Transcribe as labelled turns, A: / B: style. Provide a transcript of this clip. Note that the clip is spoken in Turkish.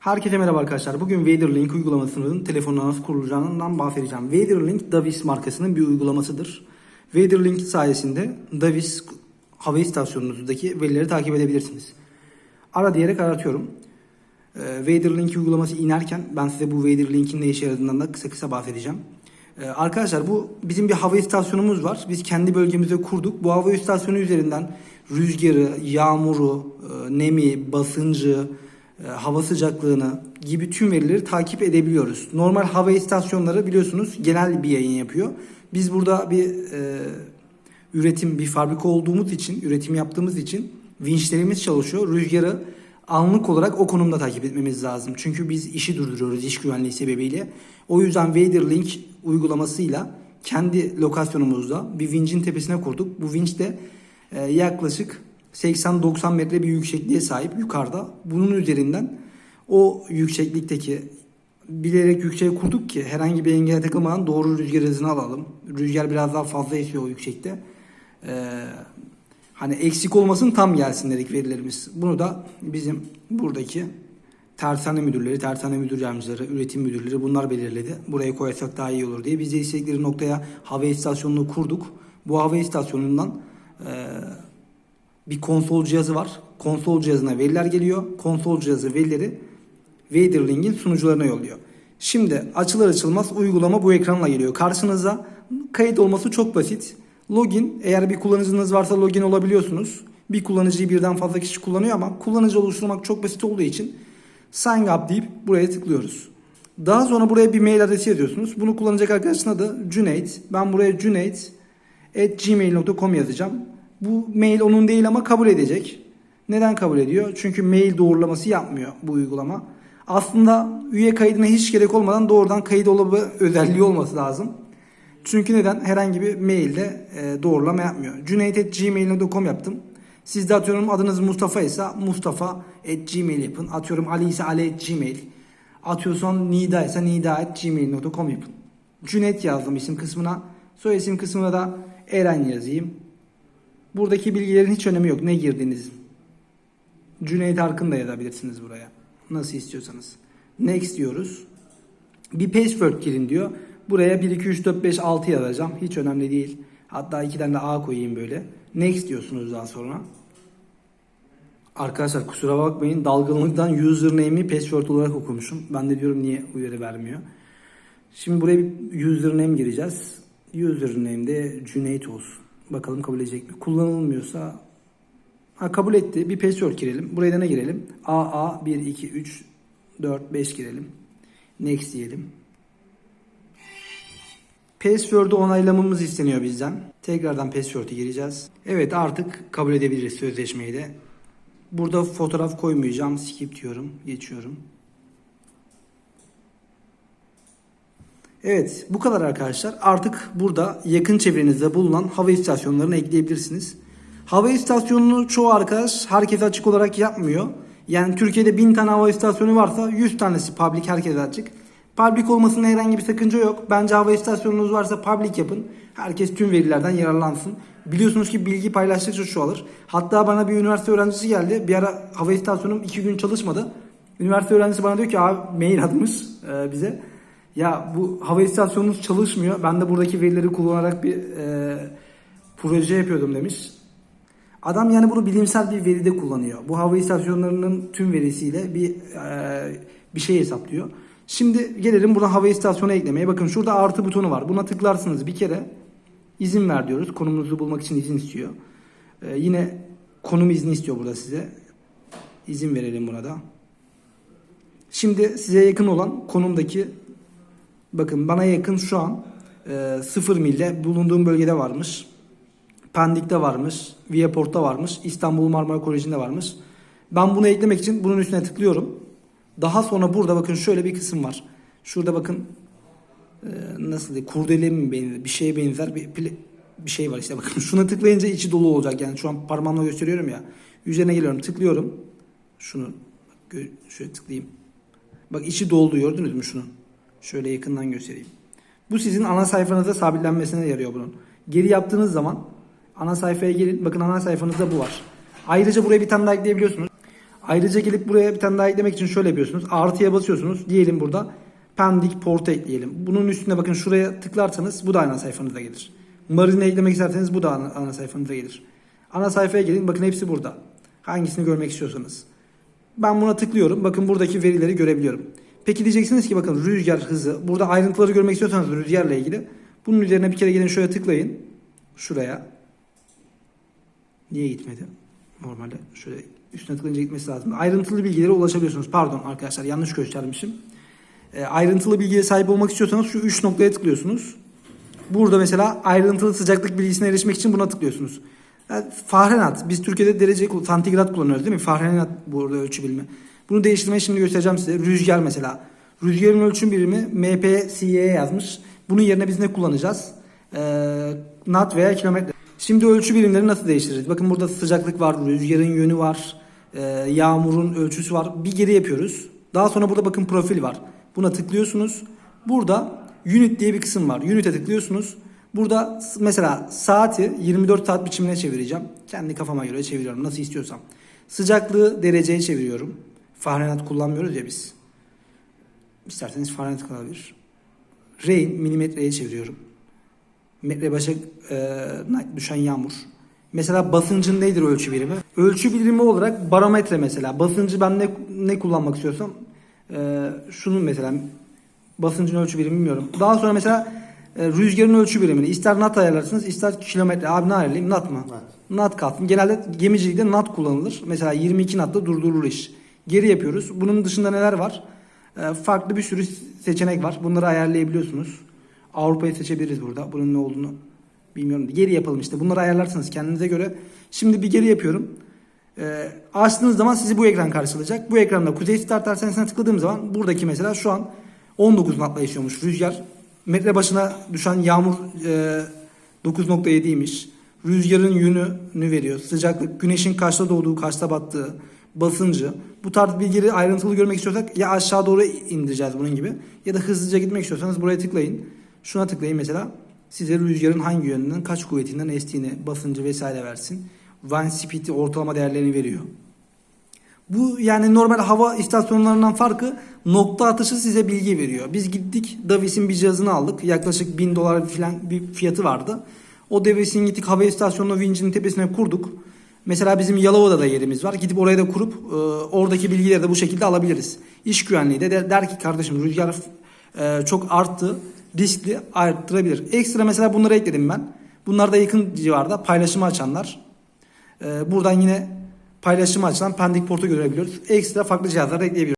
A: Herkese merhaba arkadaşlar. Bugün Vaderlink uygulamasının telefonuna nasıl kurulacağından bahsedeceğim. Vaderlink Davis markasının bir uygulamasıdır. Vaderlink sayesinde Davis hava istasyonunuzdaki verileri takip edebilirsiniz. Ara diyerek aratıyorum. Ee, Vaderlink uygulaması inerken ben size bu Vaderlink'in ne işe yaradığından da kısa kısa bahsedeceğim. Ee, arkadaşlar bu bizim bir hava istasyonumuz var. Biz kendi bölgemizde kurduk. Bu hava istasyonu üzerinden rüzgarı, yağmuru, e, nemi, basıncı, hava sıcaklığını gibi tüm verileri takip edebiliyoruz. Normal hava istasyonları biliyorsunuz genel bir yayın yapıyor. Biz burada bir e, üretim, bir fabrika olduğumuz için, üretim yaptığımız için vinçlerimiz çalışıyor. Rüzgarı anlık olarak o konumda takip etmemiz lazım. Çünkü biz işi durduruyoruz iş güvenliği sebebiyle. O yüzden Vaderlink uygulamasıyla kendi lokasyonumuzda bir vincin tepesine kurduk. Bu vinç de e, yaklaşık 80-90 metre bir yüksekliğe sahip yukarıda. Bunun üzerinden o yükseklikteki bilerek yükseğe kurduk ki herhangi bir engele takılmadan doğru rüzgar hızını alalım. Rüzgar biraz daha fazla esiyor o yüksekte. Ee, hani eksik olmasın tam gelsin dedik verilerimiz. Bunu da bizim buradaki tersane müdürleri, tersane müdür yardımcıları, üretim müdürleri bunlar belirledi. Buraya koyarsak daha iyi olur diye. Biz de istedikleri noktaya hava istasyonunu kurduk. Bu hava istasyonundan e, bir konsol cihazı var. Konsol cihazına veriler geliyor. Konsol cihazı verileri Vaderlink'in sunucularına yolluyor. Şimdi açılır açılmaz uygulama bu ekranla geliyor. Karşınıza kayıt olması çok basit. Login eğer bir kullanıcınız varsa login olabiliyorsunuz. Bir kullanıcıyı birden fazla kişi kullanıyor ama kullanıcı oluşturmak çok basit olduğu için sign up deyip buraya tıklıyoruz. Daha sonra buraya bir mail adresi yazıyorsunuz. Bunu kullanacak arkadaşın adı Cüneyt. Ben buraya Cüneyt at gmail.com yazacağım. Bu mail onun değil ama kabul edecek. Neden kabul ediyor? Çünkü mail doğrulaması yapmıyor bu uygulama. Aslında üye kaydına hiç gerek olmadan doğrudan kayıt olabı özelliği olması lazım. Çünkü neden? Herhangi bir mailde e, doğrulama yapmıyor. Cüneyt.gmail.com yaptım. Siz de atıyorum adınız Mustafa ise Mustafa at gmail yapın. Atıyorum Ali ise Ali at gmail. Atıyorsan Nida ise Nida at gmail.com yapın. Cüneyt yazdım isim kısmına. Soy isim kısmına da Eren yazayım. Buradaki bilgilerin hiç önemi yok. Ne girdiğinizin. Cüneyt Arkın da yazabilirsiniz buraya. Nasıl istiyorsanız. Next diyoruz. Bir password girin diyor. Buraya 1, 2, 3, 4, 5, 6 yazacağım. Hiç önemli değil. Hatta iki tane de A koyayım böyle. Next diyorsunuz daha sonra. Arkadaşlar kusura bakmayın. Dalgınlıktan username'i password olarak okumuşum. Ben de diyorum niye uyarı vermiyor. Şimdi buraya bir username gireceğiz. Username de Cüneyt olsun. Bakalım kabul edecek mi? Kullanılmıyorsa ha, kabul etti. Bir password girelim. Buraya da ne girelim? AA 1 2 3 4 5 girelim. Next diyelim. Password'u onaylamamız isteniyor bizden. Tekrardan password'u gireceğiz. Evet artık kabul edebiliriz sözleşmeyi de. Burada fotoğraf koymayacağım. Skip diyorum. Geçiyorum. Evet bu kadar arkadaşlar. Artık burada yakın çevrenizde bulunan hava istasyonlarını ekleyebilirsiniz. Hava istasyonunu çoğu arkadaş herkese açık olarak yapmıyor. Yani Türkiye'de 1000 tane hava istasyonu varsa 100 tanesi public herkese açık. Public olmasında herhangi bir sakınca yok. Bence hava istasyonunuz varsa public yapın. Herkes tüm verilerden yararlansın. Biliyorsunuz ki bilgi paylaştıkça çoğalır. Hatta bana bir üniversite öğrencisi geldi. Bir ara hava istasyonum 2 gün çalışmadı. Üniversite öğrencisi bana diyor ki abi mail atmış e, bize. Ya bu hava istasyonunuz çalışmıyor. Ben de buradaki verileri kullanarak bir e, proje yapıyordum demiş. Adam yani bunu bilimsel bir veride kullanıyor. Bu hava istasyonlarının tüm verisiyle bir e, bir şey hesaplıyor. Şimdi gelelim buradan hava istasyonu eklemeye. Bakın şurada artı butonu var. Buna tıklarsınız bir kere. İzin ver diyoruz. Konumunuzu bulmak için izin istiyor. E, yine konum izni istiyor burada size. İzin verelim buna da. Şimdi size yakın olan konumdaki bakın bana yakın şu an e, 0 milde bulunduğum bölgede varmış. Pendik'te varmış, Viaport'ta varmış, İstanbul Marmara Koleji'nde varmış. Ben bunu eklemek için bunun üstüne tıklıyorum. Daha sonra burada bakın şöyle bir kısım var. Şurada bakın e, nasıl diye kurdele mi benzer bir şeye benzer bir bir şey var işte bakın şuna tıklayınca içi dolu olacak yani şu an parmağımla gösteriyorum ya. Üzerine geliyorum tıklıyorum. Şunu şöyle tıklayayım. Bak içi doldu gördünüz mü şunu? Şöyle yakından göstereyim. Bu sizin ana sayfanıza sabitlenmesine yarıyor bunun. Geri yaptığınız zaman ana sayfaya gelin. Bakın ana sayfanızda bu var. Ayrıca buraya bir tane daha ekleyebiliyorsunuz. Ayrıca gelip buraya bir tane daha eklemek için şöyle yapıyorsunuz. Artıya basıyorsunuz. Diyelim burada Pendik Port'a ekleyelim. Bunun üstüne bakın şuraya tıklarsanız bu da ana sayfanıza gelir. Marine eklemek isterseniz bu da ana, ana sayfanıza gelir. Ana sayfaya gelin. Bakın hepsi burada. Hangisini görmek istiyorsanız. Ben buna tıklıyorum. Bakın buradaki verileri görebiliyorum. Peki diyeceksiniz ki bakın rüzgar hızı. Burada ayrıntıları görmek istiyorsanız rüzgarla ilgili. Bunun üzerine bir kere gelin şöyle tıklayın. Şuraya. Niye gitmedi? Normalde şöyle üstüne tıklayınca gitmesi lazım. Ayrıntılı bilgilere ulaşabiliyorsunuz. Pardon arkadaşlar yanlış göstermişim. E, ayrıntılı bilgiye sahip olmak istiyorsanız şu 3 noktaya tıklıyorsunuz. Burada mesela ayrıntılı sıcaklık bilgisine erişmek için buna tıklıyorsunuz. Yani Fahrenheit. Biz Türkiye'de derece santigrat kullanıyoruz değil mi? Fahrenheit burada ölçü birimi. Bunu değiştirmeyi şimdi göstereceğim size. Rüzgar mesela. Rüzgarın ölçüm birimi MPC'ye yazmış. Bunun yerine biz ne kullanacağız? Ee, knot veya kilometre. Şimdi ölçü birimleri nasıl değiştiririz? Bakın burada sıcaklık var, rüzgarın yönü var, e, yağmurun ölçüsü var. Bir geri yapıyoruz. Daha sonra burada bakın profil var. Buna tıklıyorsunuz. Burada unit diye bir kısım var. Unit'e tıklıyorsunuz. Burada mesela saati 24 saat biçimine çevireceğim. Kendi kafama göre çeviriyorum nasıl istiyorsam. Sıcaklığı dereceye çeviriyorum. Fahrenheit kullanmıyoruz ya biz. İsterseniz Fahrenheit kalabilir. Rain milimetreye çeviriyorum. Metre başa e, düşen yağmur. Mesela basıncın nedir ölçü birimi? Ölçü birimi olarak barometre mesela. Basıncı ben ne ne kullanmak istiyorsam e, şunun mesela basıncın ölçü birimi bilmiyorum. Daha sonra mesela e, rüzgarın ölçü birimini ister knot ayarlarsınız ister kilometre. Abi ne ayarlayayım? Knot mu? Knot kalsın. Genelde gemicilikte knot kullanılır. Mesela 22 knotla durdurulur iş. Geri yapıyoruz. Bunun dışında neler var? E, farklı bir sürü seçenek var. Bunları ayarlayabiliyorsunuz. Avrupa'yı seçebiliriz burada. Bunun ne olduğunu bilmiyorum. Geri yapalım işte. Bunları ayarlarsınız kendinize göre. Şimdi bir geri yapıyorum. Ee, açtığınız zaman sizi bu ekran karşılayacak. Bu ekranda Kuzey Start Arsenal'e tıkladığım zaman buradaki mesela şu an 19 knotla yaşıyormuş rüzgar. Metre başına düşen yağmur e, 9.7'ymiş. Rüzgarın yönünü veriyor. Sıcaklık, güneşin kaçta doğduğu, kaçta battığı, basıncı. Bu tarz bilgileri ayrıntılı görmek istiyorsak ya aşağı doğru indireceğiz bunun gibi. Ya da hızlıca gitmek istiyorsanız buraya tıklayın. Şuna tıklayın mesela. Size rüzgarın hangi yönünden, kaç kuvvetinden estiğini, basıncı vesaire versin. Wind speed'i ortalama değerlerini veriyor. Bu yani normal hava istasyonlarından farkı nokta atışı size bilgi veriyor. Biz gittik Davis'in bir cihazını aldık. Yaklaşık 1000 dolar falan bir fiyatı vardı. O Davis'in gittik hava istasyonunu vincinin tepesine kurduk. Mesela bizim Yalova'da da yerimiz var. Gidip oraya da kurup e, oradaki bilgileri de bu şekilde alabiliriz. İş güvenliği de der, der ki kardeşim rüzgar e, çok arttı. Riskli arttırabilir. Ekstra mesela bunları ekledim ben. Bunlar da yakın civarda paylaşımı açanlar. E, buradan yine paylaşımı açılan Pendik Port'u görebiliyoruz. Ekstra farklı cihazlar ekleyebiliyoruz.